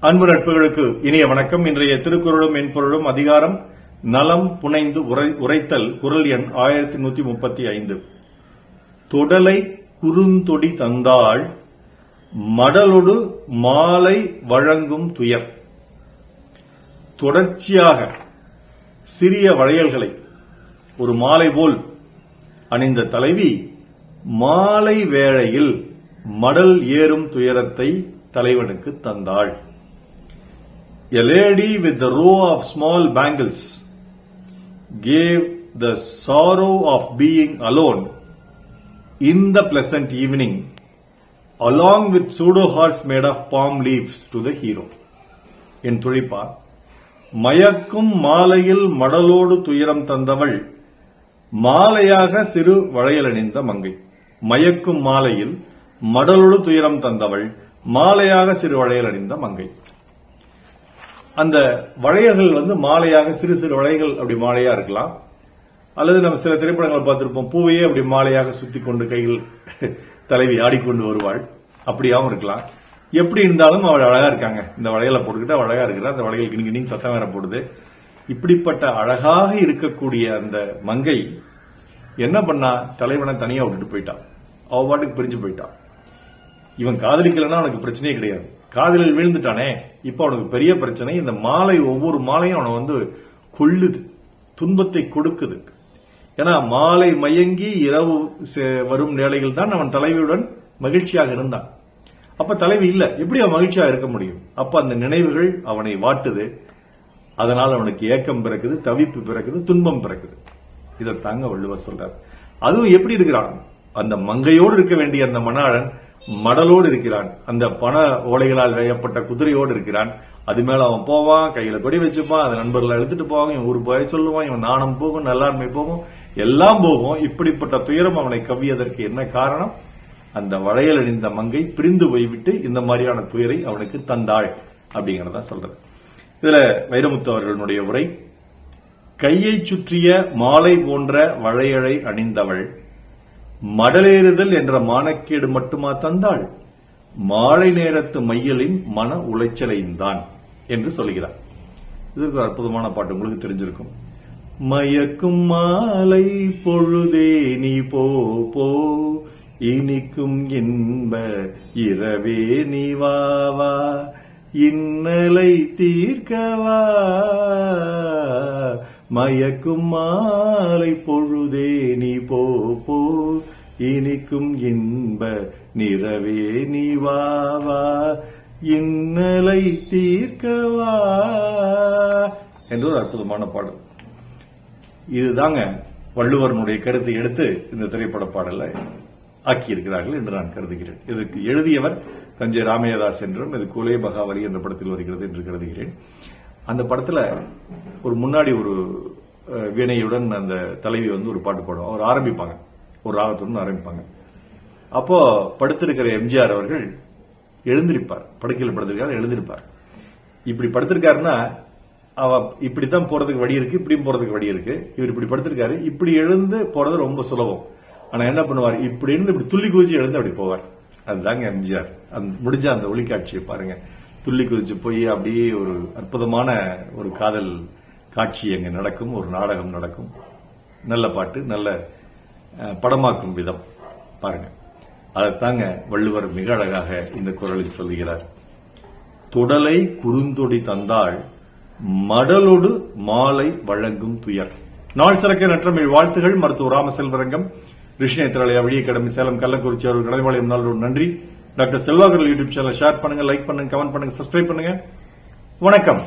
அன்பு நட்புகளுக்கு இனிய வணக்கம். இன்றைய திருக்குறளும் மென்பொருளும் அதிகாரம் நலம் புனைந்து உரை- உரைத்தல் குரல் எண் ஆயிரத்தி நூத்தி முப்பத்தி ஐந்து. தொடலை குறுந்தொடி தந்தாள் மடலொடு மாலை வழங்கும் துயர். தொடர்ச்சியாக சிறிய வளையல்களை ஒரு மாலை போல் அணிந்த தலைவி மாலை வேளையில் மடல் ஏறும் துயரத்தை தலைவனுக்கு தந்தாள். A lady with the row of small bangles gave the sorrow of being alone in the pleasant evening along with pseudo hearts made of palm leaves to the hero. என் துழிப்பா மயக்கும் மாலையில் மடலோடு துயரம் தந்தவள் மாலையாக சிறு வளையலணிந்த மங்கை மயக்கும் மாலையில் மடலோடு துயரம் தந்தவள் மாலையாக சிறு வளையலணிந்த மங்கை அந்த வளையல்கள் வந்து மாலையாக சிறு சிறு வளையல்கள் அப்படி மாலையா இருக்கலாம். அல்லது நம்ம சில திரைப்படங்களை பார்த்திருப்போம் பூவையே அப்படி மாலையாக சுத்தி கொண்டு கையில் தலைவி ஆடிக்கொண்டு வருவாள். அப்படியாவும் இருக்கலாம். எப்படி இருந்தாலும் அவள் அழகா இருக்காங்க. இந்த வளையலை போட்டுக்கிட்டு அழகா இருக்கிறா. அந்த வளையல் கிணி சத்தம் வேற போடுது. இப்படிப்பட்ட அழகாக இருக்கக்கூடிய அந்த மங்கை என்ன பண்ணா தலைவனை தனியா விட்டுட்டு போயிட்டான் அவ பாட்டுக்கு பிரிஞ்சு போயிட்டான் இவன் காதலிக்கலன்னா அவனுக்கு பிரச்சனையே கிடையாது. காதலில் வீழ்ந்துட்டானே? இப்போ அவனுக்கு பெரிய பிரச்சனை. இந்த மாலை ஒவ்வொரு மாலையும் அவனை வந்து கொள்ளுது துன்பத்தை கொடுக்குது. ஏன்னா மாலை மயங்கி இரவு செ- வரும் வேளையில் தான் அவன் தலைவியுடன் மகிழ்ச்சியாக இருந்தான். அப்ப தலைவி இல்லை. எப்படி அவன் மகிழ்ச்சியாக இருக்க முடியும்? அப்ப அந்த நினைவுகள் அவனை வாட்டுது. அதனால் அவனுக்கு ஏக்கம் பிறக்குது தவிப்பு பிறக்குது துன்பம் பிறக்குது. இதை தாங்க வள்ளுவர் சொல்றார். அதுவும் எப்படி இருக்கிறான்? அந்த மங்கையோடு இருக்க வேண்டிய அந்த மணாளன் மடலோடு இருக்கிறான். அந்த பண ஓலைகளால் வேயப்பட்ட குதிரையோடு இருக்கிறான். அது மேல அவன் போவான் கையில கொடி வச்சுப்பான் அதை நண்பர்களை எடுத்துட்டு போவாங்க. இவன் ஊர் போய் சொல்லுவான் இவன் நாணம் போகும் நல்லாண்மை போகும் எல்லாம் போகும். இப்படிப்பட்ட துயரம் அவனை கவ்வியதற்கு என்ன காரணம்? அந்த வளையல் அணிந்த மங்கை பிரிந்து போய்விட்டு இந்த மாதிரியான துயரை அவனுக்கு தந்தாள் அப்படிங்கறத சொல்றது. இதுல வைரமுத்து அவர்களுடைய உரை கையை சுற்றிய மாலை போன்ற வளையலை அணிந்தவள் மடலேறுதல் என்ற மானக்கேடு மட்டுமா தந்தாள்? மாலை நேரத்து மையலின் மன உளைச்சலையும் என்று சொல்கிறார் இது ஒரு அற்புதமான பாட்டு உங்களுக்கு தெரிஞ்சிருக்கும். மயக்கும் மாலை பொழுதே நீ போ போ இனிக்கும் இன்ப இரவே நீ வா வா இன்னலை தீர்க்கவா மயக்கும் மாலை பொழுதே நீ போ போ. இனிக்கும் இன்ப நிறவே நீ வா வா. இன்னலை தீர்க்கவா என்று ஒரு அற்புதமான பாடல். இதுதாங்க வள்ளுவரனுடைய கருத்தை எடுத்து இந்த திரைப்பட பாடலை ஆக்கியிருக்கிறார்கள் என்று நான் கருதுகிறேன். இதற்கு எழுதியவர் தஞ்சை ராமையதாஸ் என்றும் இது குலே பகாவலி என்ற படத்தில் வருகிறது என்று கருதுகிறேன். அந்த படத்துல ஒரு முன்னாடி ஒரு வீணையுடன் அந்த தலைவி வந்து ஒரு பாட்டு பாடுவோம் அவர் ஆரம்பிப்பாங்க. ஒரு ராகத்துடன் ஆரம்பிப்பாங்க. அப்போ படுத்திருக்கிற எம்ஜிஆர் அவர்கள் எழுந்திருப்பார். படுக்கையில் படுத்திருக்காரு எழுந்திருப்பார். இப்படி படுத்திருக்காருன்னா அவ இப்படித்தான் போறதுக்கு வழி இருக்கு இப்படியும் போறதுக்கு வழி இருக்கு. இவர் இப்படி படுத்திருக்காரு. இப்படி எழுந்து போறது ரொம்ப சுலபம். ஆனா என்ன பண்ணுவார்? இப்படி இருந்து இப்படி துள்ளி குதிச்சு எழுந்து அப்படி போவார். அதுதாங்க எம்ஜிஆர். அந்த முடிஞ்ச அந்த ஒளிக்காட்சியை பாருங்க. துள்ளி குதிச்சு போய் அப்படியே ஒரு அற்புதமான ஒரு காதல் காட்சி அங்கே நடக்கும் ஒரு நாடகம் நடக்கும். நல்ல பாட்டு நல்ல படமாக்கும் விதம். பாருங்க. அதைத்தாங்க வள்ளுவர் மிக அழகாக இந்த குரலில் சொல்லுகிறார். தொடலை குறுந்தொடி தந்தாள் மடலொடு மாலை வழங்கும் துயர். நாள் சிறக்க நற்றமிழ் வாழ்த்துகள் மருத்துவ ராமசெல்வரங்கம். ரிஷ்ணேத்திராலயா வழி கடமை சேலம் கள்ளக்குறிச்சி அவர்கள் கலைவாளையம் நாள் நன்றி. Doctor Selvakar YouTube channel share பண்ணுங்க லைக் பண்ணுங்க கமெண்ட் பண்ணுங்க சப்ஸ்கிரைப் பண்ணுங்க. வணக்கம்.